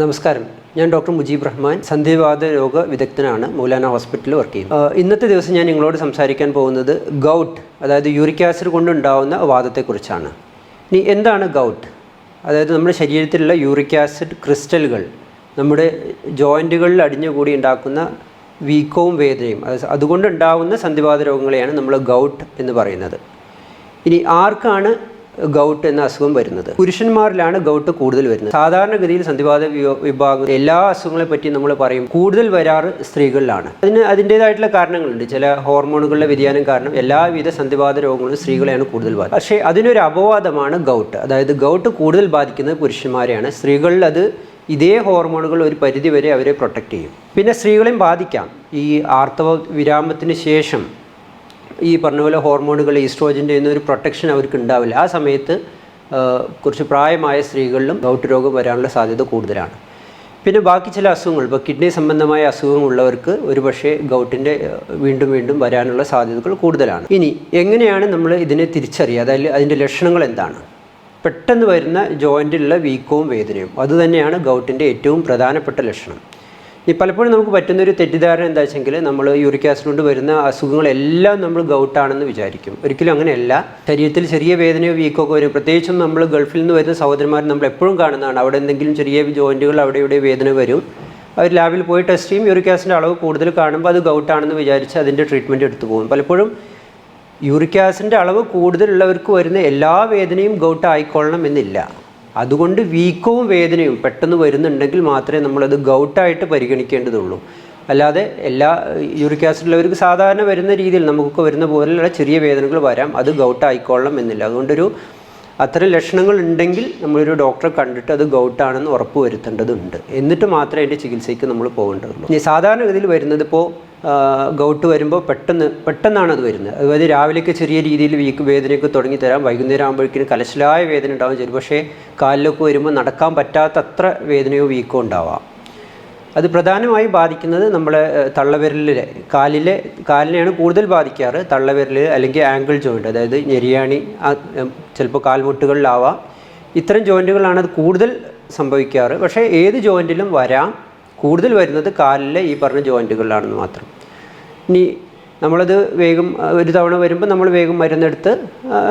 നമസ്കാരം. ഞാൻ ഡോക്ടർ മുജീബ് റഹ്മാൻ സന്ധിവാത രോഗ വിദഗ്ധനാണ് മൗലാന ഹോസ്പിറ്റലിൽ വർക്ക് ചെയ്യുന്നത് ഇന്നത്തെ ദിവസം ഞാൻ നിങ്ങളോട് സംസാരിക്കാൻ പോകുന്നത് ഗൗട്ട് അതായത് യൂറിക് ആസിഡ് കൊണ്ടുണ്ടാവുന്ന വാദത്തെക്കുറിച്ചാണ് ഇനി എന്താണ് ഗൗട്ട്? അതായത് നമ്മുടെ ശരീരത്തിലുള്ള യൂറിക് ആസിഡ് ക്രിസ്റ്റലുകൾ നമ്മുടെ ജോയിന്റുകളിൽ അടിഞ്ഞുകൂടി ഉണ്ടാക്കുന്ന വീക്കവും വേദനയും അത് അതുകൊണ്ടുണ്ടാവുന്ന സന്ധിവാത രോഗങ്ങളെയാണ് നമ്മൾ ഗൗട്ട് എന്ന് പറയുന്നത്. ഇനി ആർക്കാണ് ഗൗട്ട് എന്ന അസുഖം വരുന്നത്. പുരുഷന്മാരിലാണ് ഗൗട്ട് കൂടുതൽ വരുന്നത്. സാധാരണഗതിയിൽ സന്ധിവാത വിഭാഗം എല്ലാ അസുഖങ്ങളെ പറ്റി നമ്മൾ പറയും കൂടുതൽ വരാറ് സ്ത്രീകളിലാണ്. അതിന് അതിന്റെതായിട്ടുള്ള കാരണങ്ങളുണ്ട്. ചില ഹോർമോണുകളുടെ വ്യതിയാനം കാരണം എല്ലാവിധ സന്ധിവാത രോഗങ്ങളും സ്ത്രീകളെയാണ് കൂടുതൽ ബാധിക്കുന്നത്. പക്ഷേ അതിനൊരു അപവാദമാണ് ഗൗട്ട്. അതായത് ഗൗട്ട് കൂടുതൽ ബാധിക്കുന്നത് പുരുഷന്മാരെയാണ്. സ്ത്രീകളിൽ അത് ഇതേ ഹോർമോണുകൾ ഒരു പരിധിവരെ അവരെ പ്രൊട്ടക്റ്റ് ചെയ്യും. പിന്നെ സ്ത്രീകളെയും ബാധിക്കാം. ഈ ആർത്തവ വിരാമത്തിന് ശേഷം ഈ പറഞ്ഞ പോലെ ഹോർമോണുകൾ ഈസ്ട്രോജിന്റെ ഒരു പ്രൊട്ടക്ഷൻ അവർക്ക് ഉണ്ടാവില്ല. ആ സമയത്ത് കുറച്ച് പ്രായമായ സ്ത്രീകളിലും ഗൗട്ട് രോഗം വരാനുള്ള സാധ്യത കൂടുതലാണ്. പിന്നെ ബാക്കി ചില അസുഖങ്ങൾ ഇപ്പോൾ കിഡ്നി സംബന്ധമായ അസുഖമുള്ളവർക്ക് ഒരുപക്ഷെ ഗൗട്ടിന്റെ വീണ്ടും വീണ്ടും വരാനുള്ള സാധ്യതകൾ കൂടുതലാണ്. ഇനി എങ്ങനെയാണ് നമ്മൾ ഇതിനെ തിരിച്ചറിയുക? അതായത് അതിന്റെ ലക്ഷണങ്ങൾ എന്താണ്? പെട്ടെന്ന് വരുന്ന ജോയിന്റിലുള്ള വീക്കവും വേദനയും അതുതന്നെയാണ് ഗൗട്ടിന്റെ ഏറ്റവും പ്രധാനപ്പെട്ട ലക്ഷണം. ഈ പലപ്പോഴും നമുക്ക് പറ്റുന്നൊരു തെറ്റിദ്ധാരണ എന്താ വെച്ചെങ്കിൽ നമ്മൾ യൂറിക് ആസിഡ് കൊണ്ട് വരുന്ന അസുഖങ്ങളെല്ലാം നമ്മൾ ഗൗട്ടാണെന്ന് വിചാരിക്കും. ഒരിക്കലും അങ്ങനെയല്ല. ശരീരത്തിൽ ചെറിയ വേദനയോ വീക്കോ വരും. പ്രത്യേകിച്ചും നമ്മൾ ഗൾഫിൽ നിന്ന് വരുന്ന സഹോദരന്മാർ നമ്മൾ എപ്പോഴും കാണുന്നതാണ്. അവിടെ എന്തെങ്കിലും ചെറിയ ജോയിന്റുകൾ അവിടെ ഇവിടെ വേദന വരും. അവർ ലാബിൽ പോയി ടെസ്റ്റ് ചെയ്യും. യൂറിക് ആസിഡിന്റെ അളവ് കൂടുതൽ കാണുമ്പോൾ അത് ഗൗട്ടാണെന്ന് വിചാരിച്ച് അതിന്റെ ട്രീറ്റ്മെന്റ് എടുത്തു പോകും. പലപ്പോഴും യൂറിക് ആസിഡിന്റെ അളവ് കൂടുതലുള്ളവർക്ക് വരുന്ന എല്ലാ വേദനയും ഗൗട്ട് ആയിക്കൊള്ളണം എന്നില്ല. അതുകൊണ്ട് വീക്കവും വേദനയും പെട്ടെന്ന് വരുന്നുണ്ടെങ്കിൽ മാത്രമേ നമ്മളത് ഗൗട്ടായിട്ട് പരിഗണിക്കേണ്ടതുള്ളൂ. അല്ലാതെ എല്ലാ യൂറിക് ആസിഡുള്ളവർക്ക് സാധാരണ വരുന്ന രീതിയിൽ നമുക്കൊക്കെ വരുന്ന പോലെയുള്ള ചെറിയ വേദനകൾ വരാം. അത് ഗൗട്ട് ആയിക്കൊള്ളണം എന്നില്ല. അതുകൊണ്ടൊരു അത്തരം ലക്ഷണങ്ങൾ ഉണ്ടെങ്കിൽ നമ്മളൊരു ഡോക്ടറെ കണ്ടിട്ട് അത് ഗൗട്ടാണെന്ന് ഉറപ്പ് വരുത്തേണ്ടതുണ്ട്. എന്നിട്ട് മാത്രമേ അതിന്റെ ചികിത്സയ്ക്ക് നമ്മൾ പോകേണ്ടതുള്ളൂ. ഇനി സാധാരണഗതിയിൽ വരുന്നത് ഇപ്പോൾ ഗൗട്ട് വരുമ്പോൾ പെട്ടെന്ന് പെട്ടെന്നാണ് അത് വരുന്നത്. അതായത് രാവിലെയൊക്കെ ചെറിയ രീതിയിൽ വീക്ക് വേദനയൊക്കെ തുടങ്ങി തരാം. വൈകുന്നേരം ആകുമ്പോഴേക്കും കലശലായ വേദന ഉണ്ടാവും ചില പക്ഷേ കാലിലൊക്കെ വരുമ്പോൾ നടക്കാൻ പറ്റാത്ത അത്ര വേദനയോ വീക്കോ ഉണ്ടാവാം. അത് പ്രധാനമായി ബാധിക്കുന്നത് നമ്മളെ തള്ളവിരലിലെ കാലിലെ കാലിനെയാണ് കൂടുതൽ ബാധിക്കാറ്. തള്ളവിരൽ അല്ലെങ്കിൽ ആംഗിൾ ജോയിന്റ് അതായത് ഞെരിയാണി ചിലപ്പോൾ കാൽമുട്ടുകളിലാവാം. ഇത്തരം ജോയിന്റുകളാണ് അത് കൂടുതൽ സംഭവിക്കാറ്. പക്ഷേ ഏത് ജോയിന്റിലും വരാം. കൂടുതൽ വരുന്നത് കാലിലെ ഈ പറഞ്ഞ ജോയിന്റുകളിലാണെന്ന് മാത്രം. ഇനി നമ്മളത് വേഗം ഒരു തവണ വരുമ്പോൾ നമ്മൾ വേഗം മരുന്നെടുത്ത്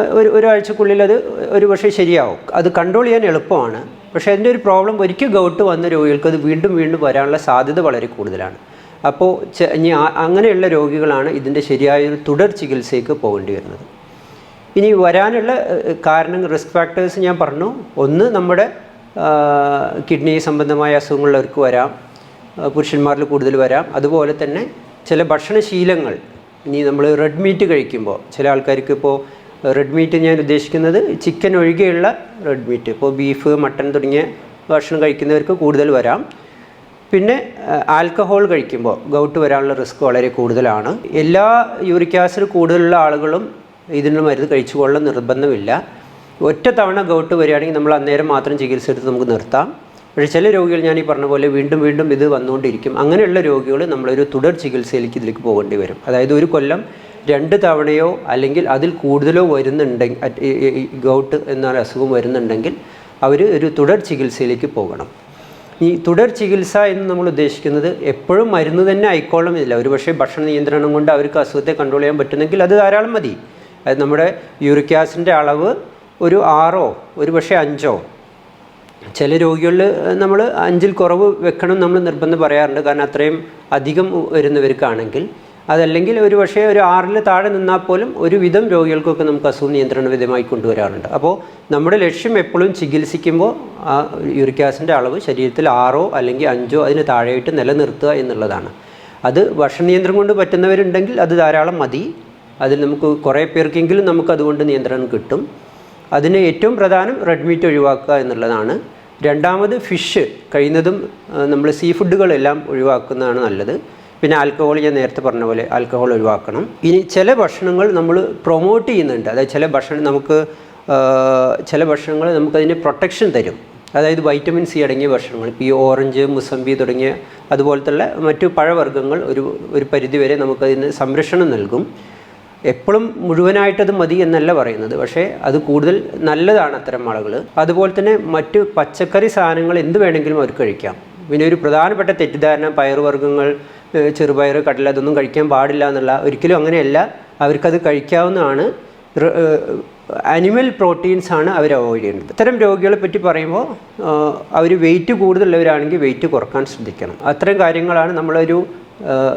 ഒരു ഒരാഴ്ചക്കുള്ളിൽ അത് ഒരു പക്ഷേ ശരിയാവും. അത് കൺട്രോൾ ചെയ്യാൻ എളുപ്പമാണ്. പക്ഷേ അതിന്റെ ഒരു പ്രോബ്ലം ഒരിക്കൽ ഗൗട്ട് വന്ന രോഗികൾക്ക് അത് വീണ്ടും വീണ്ടും വരാനുള്ള സാധ്യത വളരെ കൂടുതലാണ്. അപ്പോൾ ഇനി അങ്ങനെയുള്ള രോഗികളാണ് ഇതിന്റെ ശരിയായൊരു തുടർ ചികിത്സയ്ക്ക് പോകേണ്ടി വരുന്നത്. ഇനി വരാനുള്ള കാരണം റിസ്ക് ഫാക്ടേഴ്സ് ഞാൻ പറഞ്ഞു. ഒന്ന് നമ്മുടെ കിഡ്നി സംബന്ധമായ അസുഖങ്ങളുള്ളവർക്ക് വരാം. പുരുഷന്മാരിൽ കൂടുതൽ വരാം. അതുപോലെ തന്നെ ചില ഭക്ഷണശീലങ്ങൾ. ഇനി നമ്മൾ റെഡ് മീറ്റ് കഴിക്കുമ്പോൾ ചില ആൾക്കാർക്ക് ഇപ്പോൾ റെഡ് മീറ്റ് ഞാൻ ഉദ്ദേശിക്കുന്നത് ചിക്കൻ ഒഴികെയുള്ള റെഡ് മീറ്റ് ഇപ്പോൾ ബീഫ് മട്ടൺ തുടങ്ങിയ ഭക്ഷണം കഴിക്കുന്നവർക്ക് കൂടുതൽ വരാം. പിന്നെ ആൽക്കഹോൾ കഴിക്കുമ്പോൾ ഗൗട്ട് വരാനുള്ള റിസ്ക് വളരെ കൂടുതലാണ്. എല്ലാ യൂറിക് ആസിഡ് കൂടുതലുള്ള ആളുകളും ഇതിനുള്ള മരുന്ന് കഴിച്ചുകൊള്ളാൻ നിർബന്ധമില്ല. ഒറ്റ തവണ ഗൗട്ട് വരികയാണെങ്കിൽ നമ്മൾ അന്നേരം മാത്രം ചികിത്സ എടുത്ത് നമുക്ക് നിർത്താം. പക്ഷേ ചില രോഗികൾ ഞാൻ ഈ പറഞ്ഞ പോലെ വീണ്ടും വീണ്ടും ഇത് വന്നുകൊണ്ടിരിക്കും. അങ്ങനെയുള്ള രോഗികൾ നമ്മളൊരു തുടർ ചികിത്സയിലേക്ക് ഇതിലേക്ക് പോകേണ്ടി വരും. അതായത് ഒരു കൊല്ലം രണ്ട് തവണയോ അല്ലെങ്കിൽ അതിൽ കൂടുതലോ വരുന്നുണ്ടെങ്കിൽ ഗൗട്ട് എന്ന അസുഖം വരുന്നുണ്ടെങ്കിൽ അവർ ഒരു തുടർ ചികിത്സയിലേക്ക് പോകണം. ഈ തുടർ ചികിത്സ എന്ന് നമ്മൾ ഉദ്ദേശിക്കുന്നത് എപ്പോഴും മരുന്ന് തന്നെ ആയിക്കോളണമെന്നില്ല. ഒരു പക്ഷേ ഭക്ഷണ നിയന്ത്രണം കൊണ്ട് അവർക്ക് അസുഖത്തെ കൺട്രോൾ ചെയ്യാൻ പറ്റുന്നെങ്കിൽ അത് ധാരാളം മതി. അത് നമ്മുടെ യൂറിക് ആസിഡിന്റെ അളവ് ഒരു ആറോ ഒരു പക്ഷേ അഞ്ചോ ചില രോഗികളിൽ നമ്മൾ അഞ്ചിൽ കുറവ് വെക്കണം നമ്മൾ നിർബന്ധം പറയാറുണ്ട്. കാരണം അത്രയും അധികം വരുന്നവർക്കാണെങ്കിൽ. അതല്ലെങ്കിൽ ഒരു പക്ഷേ ഒരു ആറിൽ താഴെ നിന്നാൽ പോലും ഒരുവിധം രോഗികൾക്കൊക്കെ നമുക്ക് അസുഖം നിയന്ത്രണ വിധമായി കൊണ്ടുവരാറുണ്ട്. അപ്പോൾ നമ്മുടെ ലക്ഷ്യം എപ്പോഴും ചികിത്സിക്കുമ്പോൾ ആ യൂറിക് ആസിഡിന്റെ അളവ് ശരീരത്തിൽ ആറോ അല്ലെങ്കിൽ അഞ്ചോ അതിന് താഴെയായിട്ട് നിലനിർത്തുക എന്നുള്ളതാണ്. അത് ഭക്ഷണ നിയന്ത്രണം കൊണ്ട് പറ്റുന്നവരുണ്ടെങ്കിൽ അത് ധാരാളം മതി. അതിൽ നമുക്ക് കുറേ പേർക്കെങ്കിലും നമുക്ക് അതുകൊണ്ട് നിയന്ത്രണം കിട്ടും. അതിന് ഏറ്റവും പ്രധാനം റെഡ് മീറ്റ് ഒഴിവാക്കുക എന്നുള്ളതാണ്. രണ്ടാമത് ഫിഷ് കഴിയുന്നതും നമ്മൾ സീ ഫുഡുകളെല്ലാം ഒഴിവാക്കുന്നതാണ് നല്ലത്. പിന്നെ ആൽക്കഹോൾ ഞാൻ നേരത്തെ പറഞ്ഞ പോലെ ആൽക്കഹോൾ ഒഴിവാക്കണം. ഇനി ചില ഭക്ഷണങ്ങൾ നമ്മൾ പ്രൊമോട്ട് ചെയ്യുന്നുണ്ട്. അതായത് ചില ഭക്ഷണം നമുക്ക് ചില ഭക്ഷണങ്ങൾ നമുക്കതിന് പ്രൊട്ടക്ഷൻ തരും. അതായത് വൈറ്റമിൻ സി അടങ്ങിയ ഭക്ഷണങ്ങൾ ഇപ്പോൾ ഈ ഓറഞ്ച് മുസംബി തുടങ്ങിയ അതുപോലത്തുള്ള മറ്റു പഴവർഗങ്ങൾ ഒരു ഒരു പരിധിവരെ നമുക്കതിന് സംരക്ഷണം നൽകും. എപ്പോഴും മുഴുവനായിട്ടത് മതി എന്നല്ല പറയുന്നത്. പക്ഷേ അത് കൂടുതൽ നല്ലതാണ് അത്തരം ആളുകൾ. അതുപോലെ തന്നെ മറ്റ് പച്ചക്കറി സാധനങ്ങൾ എന്ത് വേണമെങ്കിലും അവർക്ക് കഴിക്കാം. പിന്നെ ഒരു പ്രധാനപ്പെട്ട തെറ്റിദ്ധാരണ പയറുവർഗങ്ങൾ ചെറുപയർ കടല അതൊന്നും കഴിക്കാൻ പാടില്ല എന്നുള്ള ഒരിക്കലും അങ്ങനെയല്ല. അവർക്കത് കഴിക്കാവുന്നതാണ്. അനിമൽ പ്രോട്ടീൻസ് ആണ് അവർ അവോയ്ഡ് ചെയ്യുന്നത്. ഇത്തരം രോഗികളെ പറ്റി പറയുമ്പോൾ അവർ വെയിറ്റ് കൂടുതലുള്ളവരാണെങ്കിൽ വെയിറ്റ് കുറയ്ക്കാൻ ശ്രദ്ധിക്കണം. അത്തരം കാര്യങ്ങളാണ് നമ്മളൊരു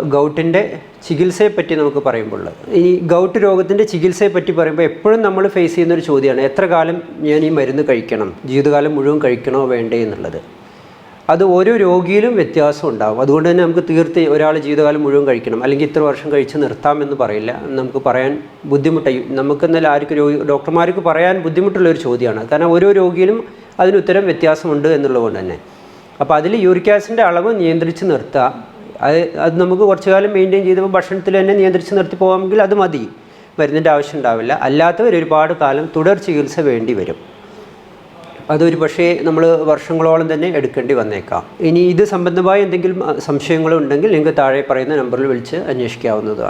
ഗൗട്ടിന്റെ ചികിത്സയെ പറ്റി നമുക്ക് പറയുമ്പോൾ ഈ ഗൗട്ട് രോഗത്തിന്റെ ചികിത്സയെ പറ്റി പറയുമ്പോൾ എപ്പോഴും നമ്മൾ ഫേസ് ചെയ്യുന്ന ഒരു ചോദ്യമാണ് എത്ര കാലം ഞാൻ ഈ മരുന്ന് കഴിക്കണം ജീവിതകാലം മുഴുവൻ കഴിക്കണോ വേണ്ടേ എന്നുള്ളത്. അത് ഓരോ രോഗിയിലും വ്യത്യാസം ഉണ്ടാകും അതുകൊണ്ട് തന്നെ നമുക്ക് തീർത്ത് ഒരാൾ ജീവിതകാലം മുഴുവൻ കഴിക്കണം അല്ലെങ്കിൽ ഇത്ര വർഷം കഴിച്ച് നിർത്താമെന്ന് പറയില്ല. നമുക്ക് പറയാൻ ബുദ്ധിമുട്ടായി. നമുക്ക് എന്നാൽ ആർക്കും രോഗി ഡോക്ടർമാർക്ക് പറയാൻ ബുദ്ധിമുട്ടുള്ള ഒരു ചോദ്യമാണ്. കാരണം ഓരോ രോഗിയിലും അതിന് ഉത്തരം വ്യത്യാസമുണ്ട് എന്നുള്ളതുകൊണ്ട് തന്നെ. അപ്പോൾ അതിൽ യൂറിക് ആസിഡിന്റെ അളവ് നിയന്ത്രിച്ച് നിർത്തുക അത് അത് നമുക്ക് കുറച്ച് കാലം മെയിന്റെയിൻ ചെയ്തപ്പോൾ ഭക്ഷണത്തിൽ തന്നെ നിയന്ത്രിച്ച് നിർത്തി പോകാമെങ്കിൽ അത് മതി. മരുന്നിന്റെ ആവശ്യം ഉണ്ടാവില്ല. അല്ലാത്തവർ ഒരുപാട് കാലം തുടർ ചികിത്സ വേണ്ടി വരും. അതൊരു പക്ഷേ നമ്മൾ വർഷങ്ങളോളം തന്നെ എടുക്കേണ്ടി വന്നേക്കാം. ഇനി ഇത് സംബന്ധമായ എന്തെങ്കിലും സംശയങ്ങളുണ്ടെങ്കിൽ നിങ്ങൾക്ക് താഴെ പറയുന്ന നമ്പറിൽ വിളിച്ച് അന്വേഷിക്കാവുന്നതാണ്.